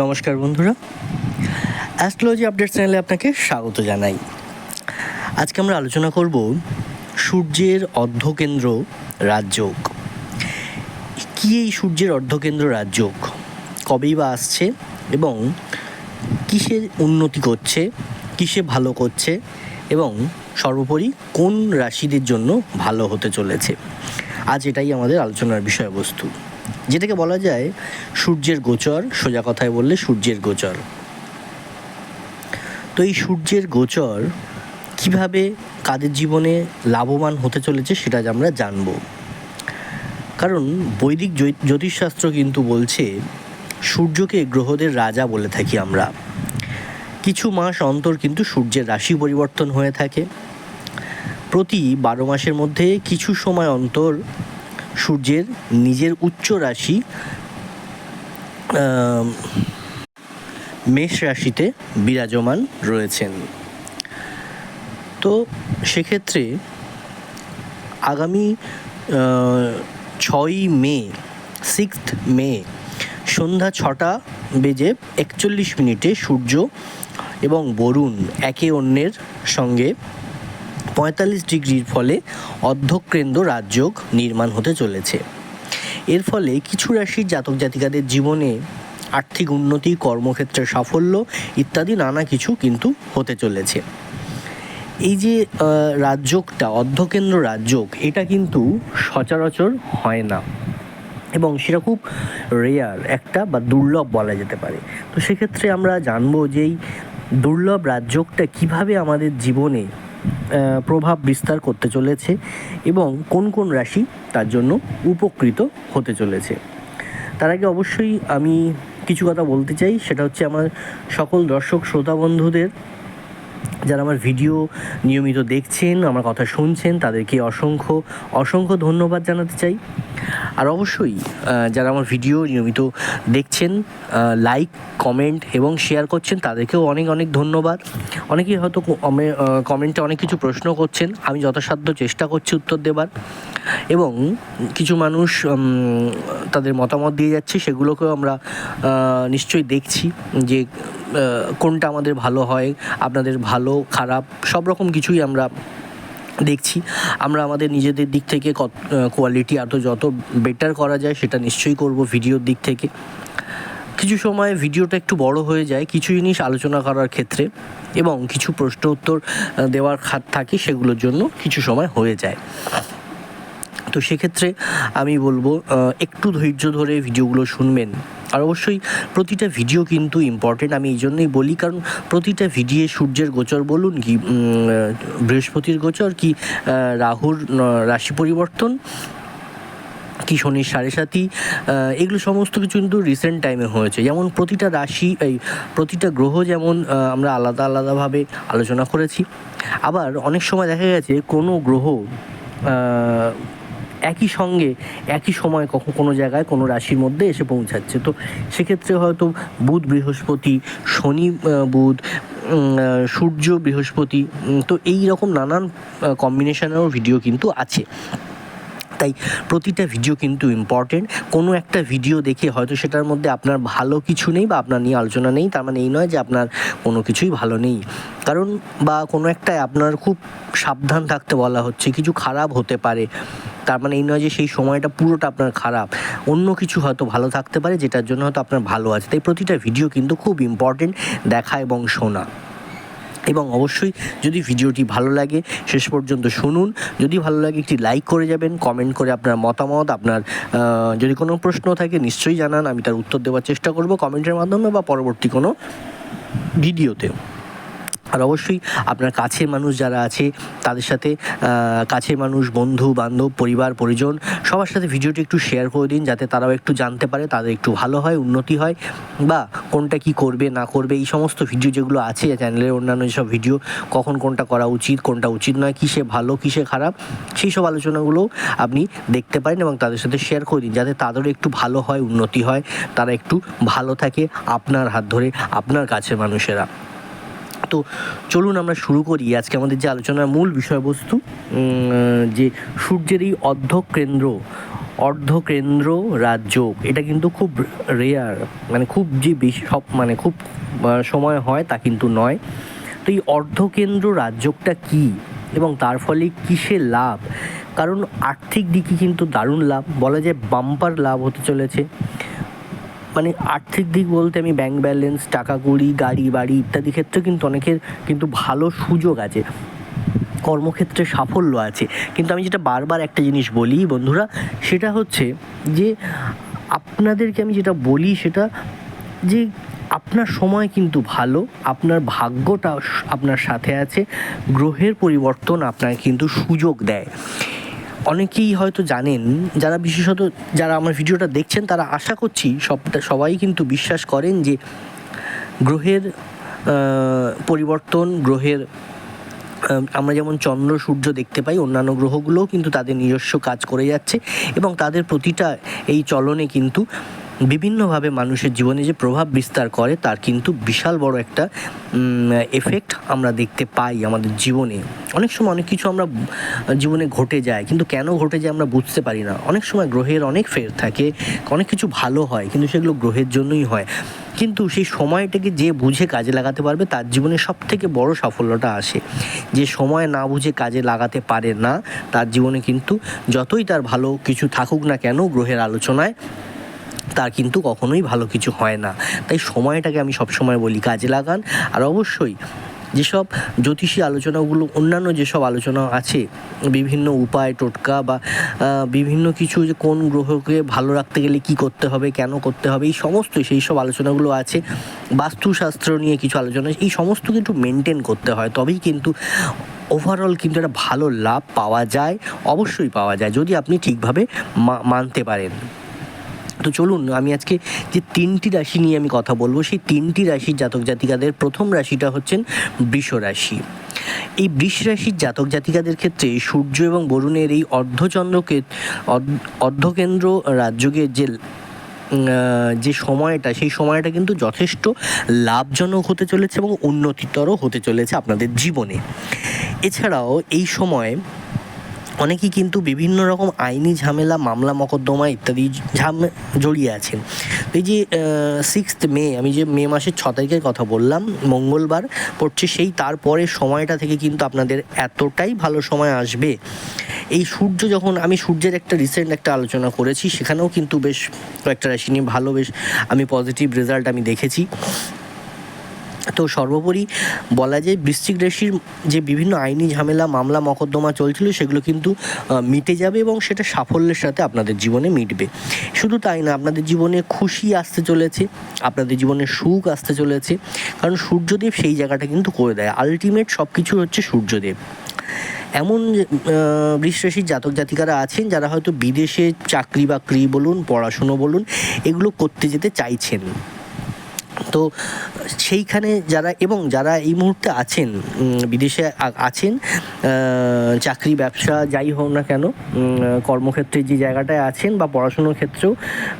নমস্কার বন্ধুরা। Astrology update চ্যানেলে আপনাকে স্বাগত জানাই। আজকে আমরা আলোচনা করব সূর্যের অর্ধকেন্দ্র রাজযোগ। কী এই সূর্যের অর্ধকেন্দ্র রাজযোগ? কবেই বা আসছে এবং কিসে উন্নতি করছে, কিসে ভালো করছে এবং সর্বোপরি কোন রাশিদের জন্য ভালো হতে চলেছে? আজ এটাই আমাদের আলোচনার বিষয়বস্তু। যেটাকে বলা যায় সূর্যের গোচর, সোজা কথায় বললে সূর্যের গোচর। তো এই সূর্যের গোচর কীভাবে কাদের জীবনে লাভবান হতে চলেছে সেটা আমরা জানব। কারণ বৈদিক জ্যোতিষশাস্ত্র কিন্তু বলছে, সূর্যকে গ্রহদের রাজা বলে থাকি আমরা। কিছু মাস অন্তর কিন্তু সূর্যের রাশি পরিবর্তন হয়ে থাকে। প্রতি বারো মাসের মধ্যে কিছু সময় অন্তর সূর্যের নিজের উচ্চ রাশি মেষ রাশিতে বিরাজমান রয়েছেন। তো সেক্ষেত্রে আগামী ছয়ই মে, সিক্সথ মে, সন্ধ্যা ছটা বেজে একচল্লিশ মিনিটে সূর্য এবং বরুণ একে অন্যের সঙ্গে পঁয়তাল্লিশ ডিগ্রির ফলে অর্ধকেন্দ্র রাজযোগ নির্মাণ হতে চলেছে। এর ফলে কিছু রাশির জাতক জাতিকাদের জীবনে আর্থিক উন্নতি কর্মক্ষেত্রে সাফল্য ইত্যাদি নানা কিছু কিন্তু হতে চলেছে। এই যে রাজযোগটা অর্ধকেন্দ্র রাজযোগ, এটা কিন্তু সচরাচর হয় না। এবং সেটা খুব রেয়ার একটা বা দুর্লভ বলা যেতে পারে। তো সেক্ষেত্রে আমরা জানব যে এই দুর্লভ রাজযোগটা কীভাবে আমাদের জীবনে প্রভাব বিস্তার করতে চলেছে এবং কোন কোন রাশি তার জন্য উপকৃত হতে চলেছে। তার আগে অবশ্যই আমি কিছু কথা বলতে চাই, সেটা হচ্ছে আমার সকল দর্শক, শ্রোতা বন্ধুদের যারা আমার ভিডিও নিয়মিত দেখছেন, আমার কথা শুনছেন, তাদেরকে অসংখ্য অসংখ্য ধন্যবাদ জানাতে চাই। আর অবশ্যই যারা আমার ভিডিও নিয়মিত দেখছেন লাইক কমেন্ট এবং শেয়ার করছেন, তাদেরকেও অনেক অনেক ধন্যবাদ। অনেকেই হয়তো কমেন্টে অনেক কিছু প্রশ্ন করছেন, আমি যথাসাধ্য চেষ্টা করছি উত্তর দেবার। এবং কিছু মানুষ তাদের মতামত দিয়ে যাচ্ছে, সেগুলোকেও আমরা নিশ্চয়ই দেখছি যে কোনটা আমাদের ভালো হয়, আপনাদের ভালো, খারাপ, সব রকম কিছুই আমরা দেখছি। আমরা আমাদের নিজেদের দিক থেকে কোয়ালিটি এত যত বেটার করা যায়, সেটা নিশ্চয়ই করব ভিডিওর দিক থেকে। কিছু সময় ভিডিওটা একটু বড় হয়ে যায়, কিছু জিনিস আলোচনা করার ক্ষেত্রে এবং কিছু প্রশ্ন উত্তর দেওয়ার খাত থাকে, সেগুলোর জন্য কিছু সময় হয়ে যায়। তো সেক্ষেত্রে আমি বলব একটু ধৈর্য ধরে ভিডিওগুলো শুনবেন। আর অবশ্যই প্রতিটা ভিডিও কিন্তু ইম্পর্টেন্ট আমি এই জন্যই বলি, কারণ প্রতিটা ভিডিও সূর্যের গোচর বলুন কি বৃহস্পতির গোচর কি রাহুর রাশি পরিবর্তন, কি শনির সাড়ে সাতি এগুলো সমস্ত কিছু কিন্তু রিসেন্ট টাইমে হয়েছে। যেমন প্রতিটা রাশি, এই প্রতিটা গ্রহ যেমন আমরা আলাদা আলাদাভাবে আলোচনা করেছি। আবার অনেক সময় দেখা গেছে, কোনো গ্রহ একই সঙ্গে, একই সময় কখন কোনো জায়গায় কোনো রাশির মধ্যে এসে পৌঁছাচ্ছে। তো সেক্ষেত্রে হয়তো বুধ, বৃহস্পতি, শনি বুধ সূর্য, বৃহস্পতি তো এই রকম নানান কম্বিনেশনেরও ভিডিও কিন্তু আছে। তাই প্রতিটা ভিডিও কিন্তু ইম্পর্টেন্ট কোনো একটা ভিডিও দেখে হয়তো সেটার মধ্যে আপনার ভালো কিছু নেই বা আপনার নিয়ে আলোচনা নেই, তার মানে এই নয় যে আপনার কোনো কিছুই ভালো নেই। কারণ বা কোনো একটা আপনার খুব সাবধান থাকতে বলা হচ্ছে, কিছু খারাপ হতে পারে। তার মানে এই নয় যে সেই সময়টা পুরোটা আপনার খারাপ। অন্য কিছু হয়তো ভালো থাকতে পারে, যেটার জন্য হয়তো আপনার ভালো আছে। তাই প্রতিটা ভিডিও কিন্তু খুব ইম্পর্টেন্ট দেখা এবং শোনা। এবং অবশ্যই যদি ভিডিওটি ভালো লাগে, শেষ পর্যন্ত শুনুন। যদি ভালো লাগে, একটি লাইক করে যাবেন কমেন্ট করে আপনার মতামত, আপনার যদি কোনো প্রশ্ন থাকে, নিশ্চয়ই জানান, আমি তার উত্তর দেওয়ার চেষ্টা করব কমেন্টের মাধ্যমে বা পরবর্তী কোনো ভিডিওতে। আর অবশ্যই আপনার কাছের মানুষ যারা আছে, তাদের সাথে কাছের মানুষ, বন্ধু, বান্ধব, পরিবার, পরিজন, সবার সাথে ভিডিওটি একটু শেয়ার করে দিন যাতে তারাও একটু জানতে পারে তাদের একটু ভালো হয়, উন্নতি হয় বা কোনটা কি করবে, না করবে, এই সমস্ত ভিডিও যেগুলো আছে চ্যানেলের অন্যান্য যেসব ভিডিও কখন কোনটা করা উচিত, কোনটা উচিত নয়, কিসে ভালো, কিসে খারাপ সেই সব আলোচনাগুলো আপনি দেখতে পারেন এবং তাদের সাথে শেয়ার করে দিন যাতে তাদেরও একটু ভালো হয়, উন্নতি হয়, তারা একটু ভালো থাকে আপনার হাত ধরে, আপনার কাছের মানুষেরা। তো চলুন আমরা শুরু করি। আজকে আমাদের যে আলোচনার মূল বিষয়বস্তু যে সূর্যের এই অর্ধকেন্দ্র অর্ধকেন্দ্র রাজযোগ এটা কিন্তু খুব রেয়ার মানে খুব যে বেশি সব মানে খুব সময় হয় তা কিন্তু নয়। তো এই অর্ধকেন্দ্র রাজযোগটা কী এবং তার ফলে কিসের লাভ? কারণ আর্থিক দিকে কিন্তু দারুণ লাভ, বলা যায় বাম্পার লাভ হতে চলেছে। মানে আর্থিক দিক বলতে আমি ব্যাংক ব্যালেন্স টাকা কড়ি, গাড়ি, বাড়ি ইত্যাদি ক্ষেত্রে কিন্তু অনেকের কিন্তু ভালো সুযোগ আছে। কর্মক্ষেত্রে সাফল্য আছে। কিন্তু আমি যেটা বারবার একটা জিনিস বলি বন্ধুরা, সেটা হচ্ছে যে আপনাদেরকে আমি যেটা বলি সেটা যে আপনার সময় কিন্তু ভালো, আপনার ভাগ্যটা আপনার সাথে আছে, গ্রহের পরিবর্তন আপনাকে কিন্তু সুযোগ দেয়। অনেকেই হয়তো জানেন, যারা বিশেষত যারা আমার ভিডিওটা দেখছেন, তারা আশা করছি সবটা, সবাই কিন্তু বিশ্বাস করেন যে গ্রহের পরিবর্তন, গ্রহের আমরা যেমন চন্দ্র, সূর্য দেখতে পাই, অন্যান্য গ্রহগুলোও কিন্তু তাদের নিজস্ব কাজ করে যাচ্ছে এবং তাদের প্রতিটা এই চলনে কিন্তু বিভিন্নভাবে মানুষের জীবনে যে প্রভাব বিস্তার করে, তার কিন্তু বিশাল বড় একটা এফেক্ট আমরা দেখতে পাই আমাদের জীবনে। অনেক সময় অনেক কিছু আমরা জীবনে ঘটে যায়, কিন্তু কেন ঘটে যায় আমরা বুঝতে পারি না। অনেক সময় গ্রহের অনেক ফের থাকে, অনেক কিছু ভালো হয়, কিন্তু সেগুলো গ্রহের জন্যই হয়। কিন্তু সেই সময়টাকে যে বুঝে কাজে লাগাতে পারবে, তার জীবনে সব থেকে বড় সাফল্যটা আসে। যে সময় না বুঝে কাজে লাগাতে পারে না, তার জীবনে কিন্তু যতই তার ভালো কিছু থাকুক না কেন, গ্রহের আলোচনায় তার কিন্তু কখনোই ভালো কিছু হয় না। তাই সময়টাকে আমি সবসময় বলি কাজে লাগান। আর অবশ্যই যেসব জ্যোতিষী আলোচনাগুলো, অন্যান্য যেসব আলোচনা আছে, বিভিন্ন উপায়, টোটকা বা বিভিন্ন কিছু যে কোন গ্রহকে ভালো রাখতে গেলে কি করতে হবে, কেন করতে হবে, এই সমস্ত সেই সব আলোচনাগুলো আছে। বাস্তুশাস্ত্র নিয়ে কিছু আলোচনা এই সমস্ত কিন্তু মেনটেন করতে হয়। তবেই কিন্তু ওভারঅল কিন্তু একটা ভালো লাভ পাওয়া যায়, অবশ্যই পাওয়া যায়, যদি আপনি ঠিকভাবে মানতে পারেন। তো চলুন, আমি আজকে যে তিনটি রাশি নিয়ে আমি কথা বলব, সেই তিনটি রাশির জাতক জাতিকাদের প্রথম রাশিটা হচ্ছেন বৃষ রাশি। এই বৃষ রাশির জাতক জাতিকাদের ক্ষেত্রে সূর্য এবং বরুণের এই অর্ধচন্দ্রকে, অর্ধ- অর্ধকেন্দ্র রাজ্যকে যে যে সময়টা, সেই সময়টা কিন্তু যথেষ্ট লাভজনক হতে চলেছে এবং উন্নতিতর হতে চলেছে আপনাদের জীবনে। এছাড়াও এই সময় অনেকেই কিন্তু বিভিন্ন রকম আইনি ঝামেলা, মামলা, মকদ্দমা ইত্যাদি ঝামে, জড়িয়ে আছেন। এই যে সিক্সথ মে, আমি যে মে মাসের ছ তারিখের কথা বললাম, মঙ্গলবার পড়ছে সেই, তারপরের সময়টা থেকে কিন্তু আপনাদের এতটাই ভালো সময় আসবে। এই সূর্য যখন, আমি সূর্যের একটা রিসেন্ট একটা আলোচনা করেছি, সেখানেও কিন্তু বেশ কয়েকটা রাশি নিয়ে ভালো, বেশ আমি পজিটিভ রেজাল্ট আমি দেখেছি। তো সর্বোপরি বলা যায় বৃশ্চিক রাশির যে বিভিন্ন আইনি ঝামেলা মামলা মকদ্দমা চলছিল সেগুলো কিন্তু মিটে যাবে এবং সেটা সাফল্যের সাথে আপনাদের জীবনে মিটবে। শুধু তাই না আপনাদের জীবনে খুশি আসতে চলেছে আপনাদের জীবনে সুখ আসতে চলেছে কারণ সূর্যদেব সেই জায়গাটা কিন্তু করে দেয়। আলটিমেট সব কিছু হচ্ছে সূর্যদেব। এমন আহ, বৃষ রাশির জাতক জাতিকারা আছেন যারা হয়তো বিদেশে চাকরি বাকরি বলুন পড়াশুনো বলুন এগুলো করতে যেতে চাইছেন। তো সেইখানে যারা এবং যারা এই মুহূর্তে আছেন বিদেশে আছেন চাকরি, ব্যবসা, যাই হোক না কেন কর্মক্ষেত্রে যে জায়গাটায় আছেন বা পড়াশুনোর ক্ষেত্রেও,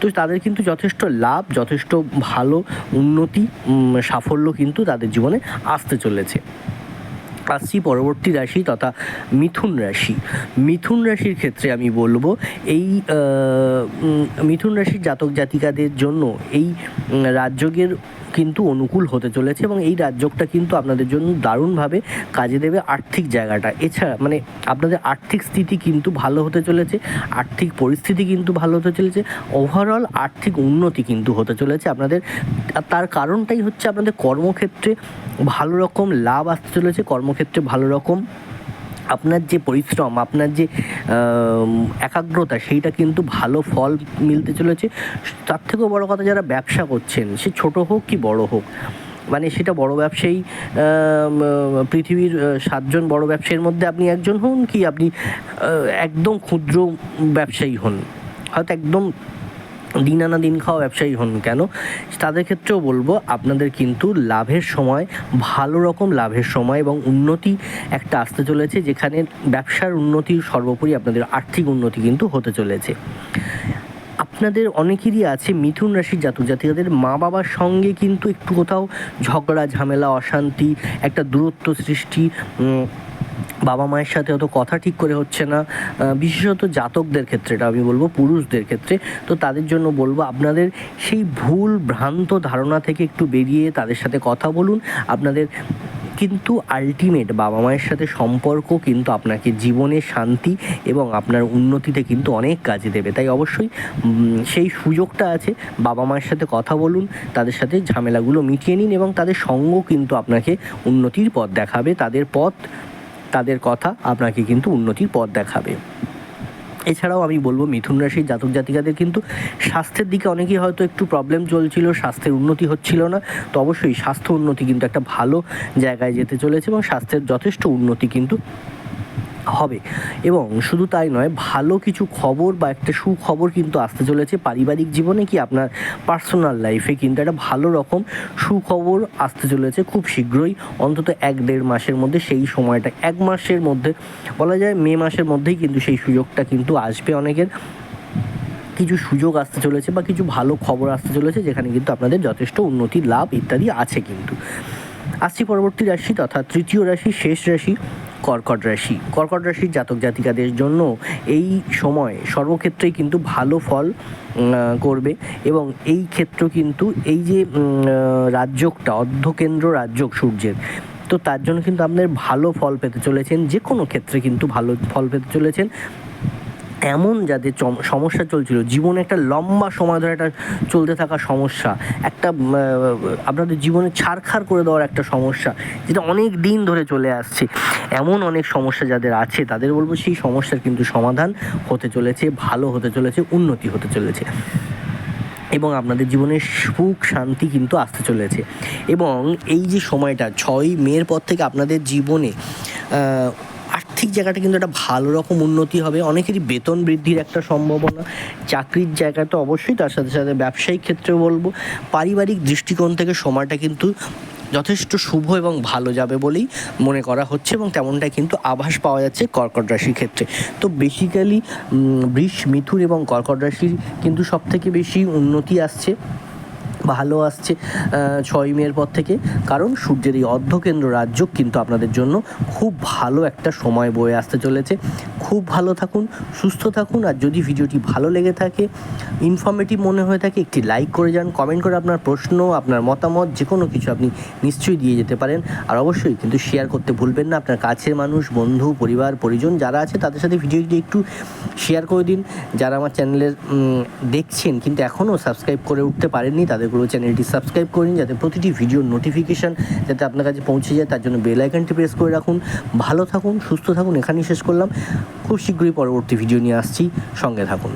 তো তাদের কিন্তু যথেষ্ট লাভ, যথেষ্ট ভালো উন্নতি সাফল্য কিন্তু তাদের জীবনে আসতে চলেছে। আসছি পরবর্তী রাশি তথা মিথুন রাশি। মিথুন রাশির ক্ষেত্রে আমি বলব, এই মিথুন রাশির জাতক জাতিকাদের জন্য এই রাজযোগের কিন্তু অনুকূল হতে চলেছে এবং এই রাজযোগটা কিন্তু আপনাদের জন্য দারুণভাবে কাজে দেবে আর্থিক জায়গাটা। এছাড়া মানে আপনাদের আর্থিক স্থিতি কিন্তু ভালো হতে চলেছে, আর্থিক পরিস্থিতি কিন্তু ভালো হতে চলেছে ওভারঅল আর্থিক উন্নতি কিন্তু হতে চলেছে আপনাদের। তার কারণটাই হচ্ছে আপনাদের কর্মক্ষেত্রে ভালো রকম লাভ আসতে চলেছে, কর্মক্ষেত্রে ভালো রকম আপনার যে পরিশ্রম, আপনার যে একাগ্রতা, সেইটা কিন্তু ভালো ফল মিলতে চলেছে। তার থেকেও বড় কথা যারা ব্যবসা করছেন, সে ছোট হোক কি বড় হোক মানে সেটা বড় ব্যবসায়ী পৃথিবীর সাতজন বড় ব্যবসায়ীর মধ্যে আপনি একজন হন কি আপনি একদম ক্ষুদ্র ব্যবসায়ী হন? হয়তো একদম দিন আনা দিন খাওয়া ব্যবসায়ী হন কেন? তাদের ক্ষেত্রেও বলব, আপনাদের কিন্তু লাভের সময়, ভালো রকম লাভের সময় এবং উন্নতি একটা আসতে চলেছে, যেখানে ব্যবসার উন্নতি সর্বোপরি আপনাদের আর্থিক উন্নতি কিন্তু হতে চলেছে। আপনাদের অনেকেরই আছে মিথুন রাশির জাতক জাতিকাদের মা বাবার সঙ্গে কিন্তু একটু কোথাও ঝগড়া, ঝামেলা, অশান্তি, একটা দূরত্ব সৃষ্টি বাবা মায়ের সাথে অত কথা ঠিক করে হচ্ছে না বিশেষত জাতকদের ক্ষেত্রে এটা আমি বলব, পুরুষদের ক্ষেত্রে। তো তাদের জন্য বলব, আপনাদের সেই ভুল ভ্রান্ত ধারণা থেকে একটু বেরিয়ে তাদের সাথে কথা বলুন। আপনাদের কিন্তু আলটিমেট বাবা মায়ের সাথে সম্পর্ক কিন্তু আপনাকে জীবনে শান্তি এবং আপনার উন্নতিতে কিন্তু অনেক কাজে দেবে। তাই অবশ্যই সেই সুযোগটা আছে, বাবা মায়ের সাথে কথা বলুন, তাদের সাথে ঝামেলাগুলো মিটিয়ে নিন এবং তাদের সঙ্গ কিন্তু আপনাকে উন্নতির পথ দেখাবে। তাদের পথ তাদের কথা আপনাকে কিন্তু উন্নতির পথ দেখাবে। এছাড়াও আমি বলব, মিথুন রাশির জাতক জাতিকাদের কিন্তু স্বাস্থ্যের দিকে অনেকেই হয়তো একটু প্রবলেম চলছিল, স্বাস্থ্যের উন্নতি হচ্ছিল না। তো অবশ্যই স্বাস্থ্য উন্নতি কিন্তু একটা ভালো জায়গায় যেতে চলেছে এবং স্বাস্থ্যের যথেষ্ট উন্নতি কিন্তু হবে। এবং শুধু তাই নয়, ভালো কিছু খবর বা একটা সুখবর কিন্তু আসতে চলেছে পারিবারিক জীবনে কি আপনার পার্সোনাল লাইফে কিন্তু একটা ভালো রকম সুখবর আসতে চলেছে খুব শীঘ্রই। অন্তত এক দেড় মাসের মধ্যে সেই সময়টা, এক মাসের মধ্যে, বলা যায় মে মাসের মধ্যেই কিন্তু সেই সুযোগটা কিন্তু আসবে অনেকের। কিছু সুযোগ আসতে চলেছে বা কিছু ভালো খবর আসতে চলেছে যেখানে কিন্তু আপনাদের যথেষ্ট উন্নতি, লাভ ইত্যাদি আছে কিন্তু। আসছি পরবর্তী রাশি তথা তৃতীয় রাশি, শেষ রাশি। কর্কট রাশি। কর্কট রাশির জাতক জাতিকাদের জন্য এই সময় সর্বক্ষেত্রেই কিন্তু ভালো ফল করবে এবং এই ক্ষেত্র কিন্তু এই যে রাজ্যকটা অর্ধকেন্দ্র রাজ্যক সূর্যের, তো তার জন্য কিন্তু আপনার ভালো ফল পেতে চলেছেন যে কোনো ক্ষেত্রে কিন্তু ভালো ফল পেতে চলেছেন। এমন যাদের সমস্যা চলছিল। জীবনে একটা লম্বা সময় ধরে একটা চলতে থাকা সমস্যা, একটা আপনাদের জীবনে ছাড়খাড় করে দেওয়ার একটা সমস্যা, যেটা অনেক দিন ধরে চলে আসছে। এমন অনেক সমস্যা যাদের আছে, তাদের বলব সেই সমস্যার কিন্তু সমাধান হতে চলেছে, ভালো হতে চলেছে, উন্নতি হতে চলেছে। এবং আপনাদের জীবনে সুখ, শান্তি কিন্তু আসতে চলেছে। এবং এই যে সময়টা ছয় মের পর থেকে আপনাদের জীবনে আর্থিক জায়গাটা কিন্তু একটা ভালো রকম উন্নতি হবে। অনেকেরই বেতন বৃদ্ধির একটা সম্ভাবনা। চাকরির জায়গা তো অবশ্যই, তার সাথে সাথে ব্যবসায়িক ক্ষেত্রেও বলব। পারিবারিক দৃষ্টিকোণ থেকে সময়টা কিন্তু যথেষ্ট শুভ এবং ভালো যাবে বলেই মনে করা হচ্ছে এবং তেমনটাই কিন্তু আভাস পাওয়া যাচ্ছে কর্কট রাশির ক্ষেত্রে। তো বেসিক্যালি বৃষ, মিথুন এবং কর্কট রাশির কিন্তু সব থেকে বেশি উন্নতি আসছে। ভালো আসছে ছয় মের পর থেকে। কারণ সূর্যের এই অর্ধকেন্দ্র রাজ্য কিন্তু আপনাদের জন্য খুব ভালো একটা সময় বয়ে আসতে চলেছে। খুব ভালো থাকুন, সুস্থ থাকুন, আর যদি ভিডিওটি ভালো লেগে থাকে ইনফরমেটিভ মনে হয়ে থাকে, একটি লাইক করে যান কমেন্ট করে আপনার প্রশ্ন, আপনার মতামত যে কোনো কিছু আপনি নিশ্চয়ই দিয়ে যেতে পারেন। আর অবশ্যই কিন্তু শেয়ার করতে ভুলবেন না। আপনার কাছের মানুষ, বন্ধু, পরিবার, পরিজন যারা আছে, তাদের সাথে ভিডিওটি একটু শেয়ার করে দিন। যারা আমার চ্যানেলের দেখছেন, কিন্তু এখনও সাবস্ক্রাইব করে উঠতে পারেননি তাদেরগুলো চ্যানেলটি সাবস্ক্রাইব করে নিন যাতে প্রতিটি ভিডিওর নোটিফিকেশান যাতে আপনার কাছে পৌঁছে যায়, তার জন্য বেল আইকনটি প্রেস করে রাখুন। ভালো থাকুন, সুস্থ থাকুন, এখানেই শেষ করলাম। খুব শীঘ্রই পরবর্তী ভিডিও নিয়ে আসছি। সঙ্গে থাকুন।